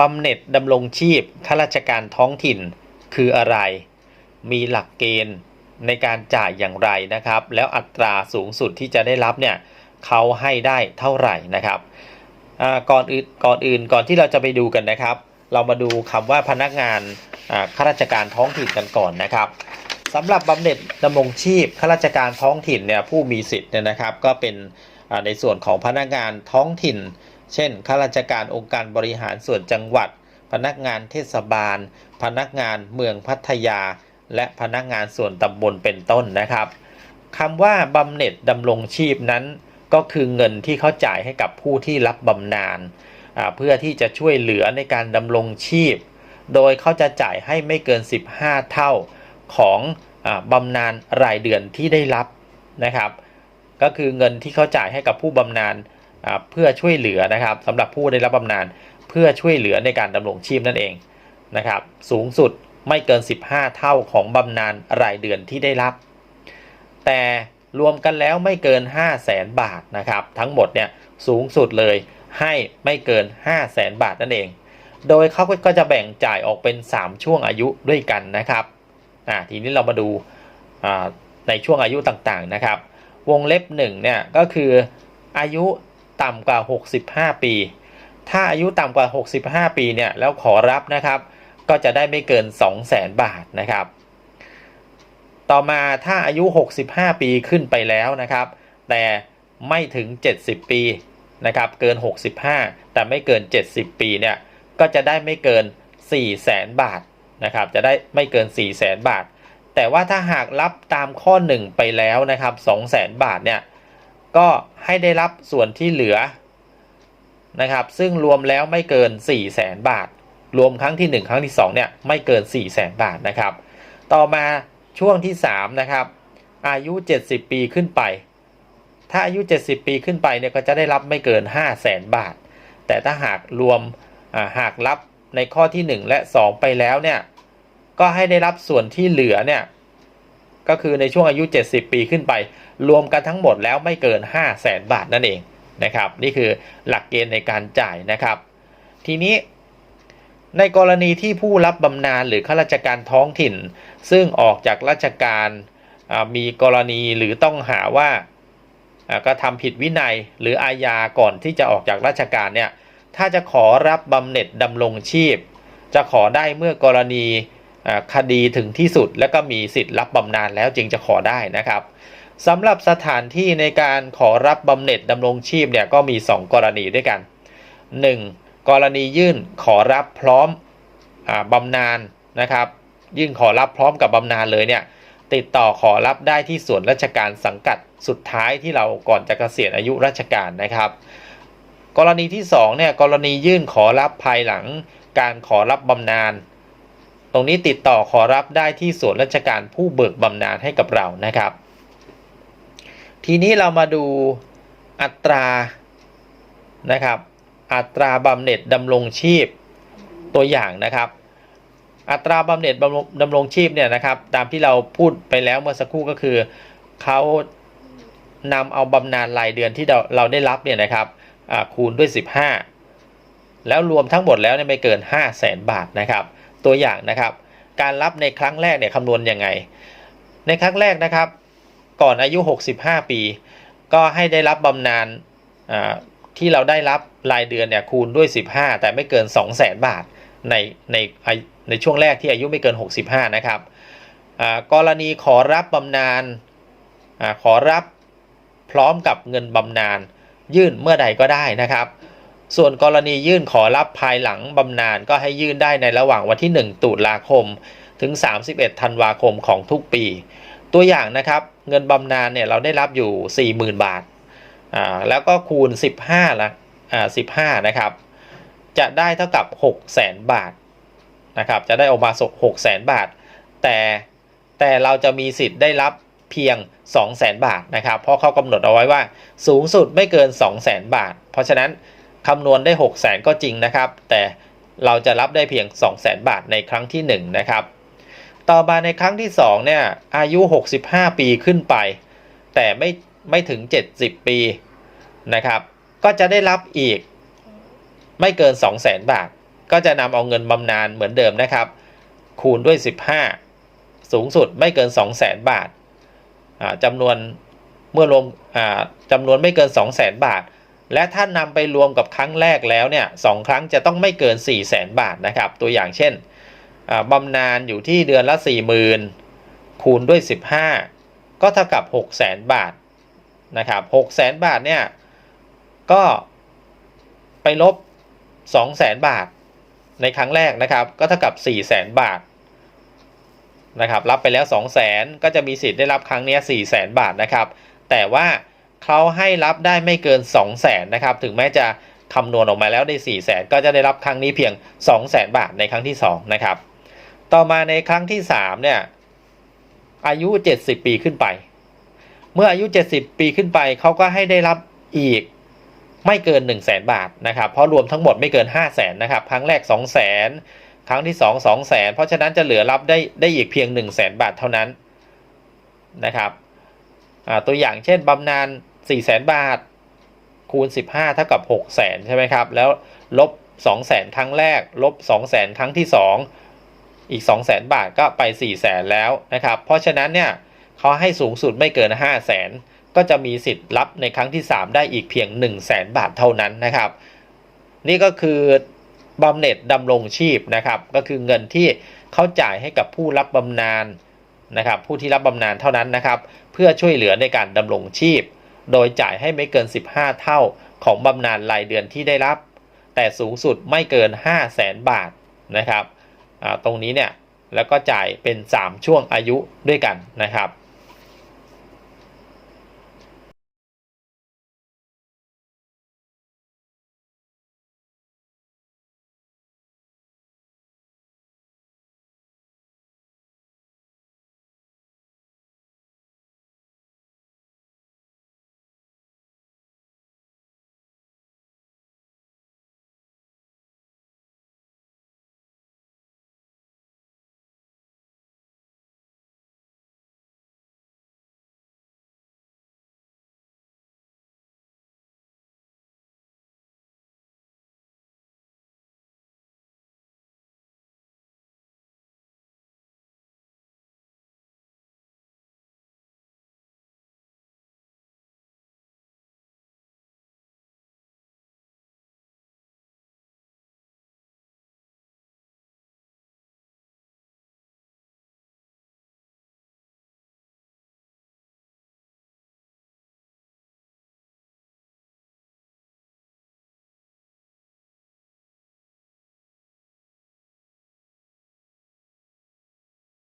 บำเหน็จดำรงชีพข้าราชการท้องถิ่นคืออะไร มีหลักเกณฑ์ในการจ่ายอย่างไรนะครับ แล้วอัตราสูงสุดที่จะได้รับเนี่ยเขาให้ได้เท่าไหร่นะครับก่อนอื่นก่อนอื่นก่อนที่เราจะไปดูกันนะครับ เรามาดูคำว่าพนักงานข้าราชการท้องถิ่นกันก่อนนะครับสำหรับบำเหน็จดำรงชีพข้าราชการท้องถิ่นเนี่ยผู้มีสิทธิ์เนี่ยนะครับ ก็เป็นในส่วนของพนักงานท้องถิ่น เช่นข้าราชการองค์การบริหารส่วนจังหวัด พนักงานเทศบาล พนักงานเมืองพัทยา และพนักงานส่วนตำบลเป็นต้นนะครับคำว่าบำเหน็จดำรงชีพนั้น ก็คือเงินที่เขาจ่ายให้กับผู้ที่รับบำนาญเพื่อที่จะช่วยเหลือในการดำรงชีพ โดยเขาจะจ่ายให้ไม่เกิน 15 เท่าของอบำนาญรายเดือนที่ได้รับนะครับ ก็คือเงินที่เขาจ่ายให้กับผู้บำนาญ เพื่อช่วยเหลือนะครับสำหรับผู้ได้รับบำนาญเพื่อช่วยเหลือในการดำรงชีพนั่นเองนะครับ สูงสุดไม่เกิน 15 เท่าของบำนาญรายเดือนที่ได้รับ แต่รวมกันแล้วไม่เกิน 5 0 0แสนบาทนะครับ ทั้งหมดเนี่ยสูงสุดเลยให้ไม่เกิน 5 0 0แสนบาทนั่นเอง โดยเขาก็จะแบ่งจ่ายออกเป็น 3 ช่วงอายุด้วยกันนะครับอ่าทีนี้เรามาดูในช่วงอายุต่างๆนะครับ วงเล็บ1เนี่ยก็คืออายุ ต่ำกว่า 65 ปี ถ้าอายุต่ำกว่า 65 ปีเนี่ยแล้วขอรับนะครับ ก็จะได้ไม่เกิน 200,000 บาทนะครับ ต่อมาถ้าอายุ 65 ปีขึ้นไปแล้วนะครับ แต่ไม่ถึง 70 ปีนะครับ เกิน 65 แต่ไม่เกิน 70 ปีเนี่ยก็จะได้ไม่เกิน 400,000 บาทนะครับ จะได้ไม่เกิน 400,000 บาท แต่ว่าถ้าหากรับตามข้อ 1 ไปแล้วนะครับ 200,000 บาทเนี่ย ก็ให้ได้รับส่วนที่เหลือนะครับซึ่งรวมแล้วไม่เกิน 400,000บาท รวมครั้งที่ 1 ครั้งที่2เนี่ยไม่เกิน 400,000บาทนะครับ ต่อมาช่วงที่3นะครับอายุ 70 ปีขึ้นไป ถ้าอายุ 70 ปีขึ้นไปเนี่ยก็จะได้รับไม่เกิน 5 0 0แสนบาท แต่ถ้าหากรวมหากรับในข้อที่ 1 และ 2 ไปแล้วเนี่ยก็ให้ได้รับส่วนที่เหลือเนี่ย ก็คือในช่วงอายุ 70 ปีขึ้นไป รวมกันทั้งหมดแล้วไม่เกิน 5 0 0แสนบาทนั่นเองนะครับ นี่คือหลักเกณฑ์ในการจ่ายนะครับ ทีนี้ในกรณีที่ผู้รับบำนาญหรือข้าราชการท้องถิ่น ซึ่งออกจากราชการมีกรณีหรือต้องหาว่าก็ทำผิดวินัยหรืออาญาก่อนที่จะออกจากราชการเนี่ยถ้าจะขอรับบำเหน็จดำรงชีพ จะขอได้เมื่อกรณี คดีถึงที่สุด และก็มีสิทธิ์รับบำนาญแล้วจึงจะขอได้นะครับสำหรับสถานที่ในการขอรับบำเหน็จดำรงชีพเนี่ยก็มี 2 กรณีด้วยกัน 1. กรณียื่นขอรับพร้อมอบำนาญนะครับ ยื่นขอรับพร้อมกับบำนาญเลยเนี่ยติดต่อขอรับได้ที่ส่วนราชการสังกัดสุดท้ายที่เราก่อนจะเกษียณอายุราชการนะครับ กรณีที่2เนี่ยกรณียื่นขอรับภายหลังการขอรับบำนาญ ตรงนี้ติดต่อขอรับได้ที่ส่วนราชการผู้เบิกบำนาญให้กับเรานะครับ ทีนี้เรามาดูอัตรานะครับ อัตราบำเหน็จดำรงชีพตัวอย่างนะครับ อัตราบำเหน็จดำรงชีพเนี่ยนะครับ ตามที่เราพูดไปแล้วเมื่อสักครู่ก็คือเขานำเอาบำนาญรายเดือนที่เราเราได้รับเนี่ยนะครับคูณด้วย 15 แล้วรวมทั้งหมดแล้วเนี่ยไม่เกิน 5 0 0แสนบาทนะครับ ตัวอย่างนะครับ การรับในครั้งแรกเนี่ยคำนวณยังไง ในครั้งแรกนะครับ ก่อนอายุ 65 ปี ก็ให้ได้รับบำนาญที่เราได้รับรายเดือนเนี่ยคูณด้วย 15 แต่ไม่เกิน 2 0 0 0 0 0 บาทในในในช่วงแรกที่อายุไม่เกิน 65 นะครับกรณีขอรับบำนาญขอรับพร้อมกับเงินบำนาญยื่นเมื่อใดก็ได้นะครับ ส่วนกรณียื่นขอรับภายหลังบำนาญก็ให้ยื่นได้ในระหว่างวันที่ 1 ตุลาคม ถึง 31 ธันวาคมของทุกปี ตัวอย่างนะครับเงินบำนาญเนี่ยเราได้รับอยู่ 40,000 บาทอ่าแล้วก็คูณ 15ละอ่า15 นะครับ จะได้เท่ากับ 6 0 0 0 0 0 บาทนะครับจะได้ออกมา6 0 0 0 0บาท แต่แต่เราจะมีสิทธิ์ได้รับเพียง 2 0 0 0 0 0 บาทนะครับ เพราะเขากำหนดเอาไว้ว่าสูงสุดไม่เกิน 2 0 0 0 0 0 บาท เพราะฉะนั้น คำนวณได้ 6 0 0 0 0ก็จริงนะครับ แต่เราจะรับได้เพียง2 0 0 0 0 0 บาทในครั้งที่ 1 นะครับ ต่อมาในครั้งที่ 2 เนี่ย อายุ 65 ปีขึ้นไป แต่ไม่ไม่ถึง 70 ปีนะครับ ก็จะได้รับอีกไม่เกิน 2 0 0 0 0 0 บาท ก็จะนำเอาเงินบำนาญเหมือนเดิมนะครับ คูณด้วย 15 สูงสุดไม่เกิน 2 0 0 0 0 0 บาทจำนวนเมื่อรวมจำนวนไม่เกิน 2 0 0 0 0 0 บาท และถ้านำไปรวมกับครั้งแรกแล้วเนี่ยสองครั้งจะต้องไม่เกิน 4 0 0 0 0 0บาทนะครับ ตัวอย่างเช่นบำนาญอยู่ที่เดือนละ 40,000 คูณด้วย 15 ก็เท่ากับ 6 0 0 0 0 0บาทนะครับ6 0 0 0 0 0บาทเนี่ยก็ไปลบ 2 0 0 0 0 0บาทในครั้งแรกนะครับก็เท่ากับ 4 0 0 0 0 0บาทนะครับรับไปแล้ว 2 0 0 0 0 0ก็จะมีสิทธิ์ได้รับครั้งนี้4 0 0 0 0 0บาทนะครับ แต่ว่า เขาให้รับได้ไม่เกิน 2 0 0 0 0 0นะครับ ถึงแม้จะคำนวณออกมาแล้วได้ 4 0 0 0 0 0ก็จะได้รับครั้งนี้เพียง 2 0 0 0 0 0บาทในครั้งที่ 2 นะครับ ต่อมาในครั้งที่ 3 เนี่ย อายุ 70 ปีขึ้นไป เมื่ออายุ 70 ปีขึ้นไปเขาก็ให้ได้รับอีกไม่เกิน 1 0 0 0 0แบาทนะครับ เพราะรวมทั้งหมดไม่เกิน 5 0 0แสนนะครับ ครั้งแรก 2 0 0 0 0 0ครั้งที่ 2 2 0 0 0 0 0เพราะฉะนั้นจะเหลือรับได้ได้อีกเพียง 1 0 0 0 0 0บาทเท่านั้นนะครับตัวอย่างเช่นบำนาญ 4 0 0 0 0 0 บาท คูณ 15 เท่ากับ 6 0 0 0 0ใช่ไหมครับ แล้วลบ 2 0 0 0 0 0ครั้งแรก ลบ2 0 0 0 0 0 ครั้งที่ 2 อีก 2 0 0 0 0 0 บาทก็ไป4 0 0 0 0 0 แล้วนะครับ เพราะฉะนั้นเนี่ยเขาให้สูงสุดไม่เกิน 5 0 0 0 0 0 ก็จะมีสิทธิ์รับในครั้งที่ 3 ได้อีกเพียง 1 0 0 0 0 0 บาทเท่านั้นนะครับ นี่ก็คือบำเหน็จดำรงชีพนะครับ ก็คือเงินที่เขาจ่ายให้กับผู้รับบำนาญนะครับผู้ที่รับบำนาญเท่านั้นนะครับ เพื่อช่วยเหลือในการดำรงชีพ โดยจ่ายให้ไม่เกิน 15 เท่าของบำนาญรายเดือนที่ได้รับ แต่สูงสุดไม่เกิน 5 0 0แสนบาทนะครับตรงนี้เนี่ยแล้วก็จ่ายเป็น 3 ช่วงอายุด้วยกันนะครับ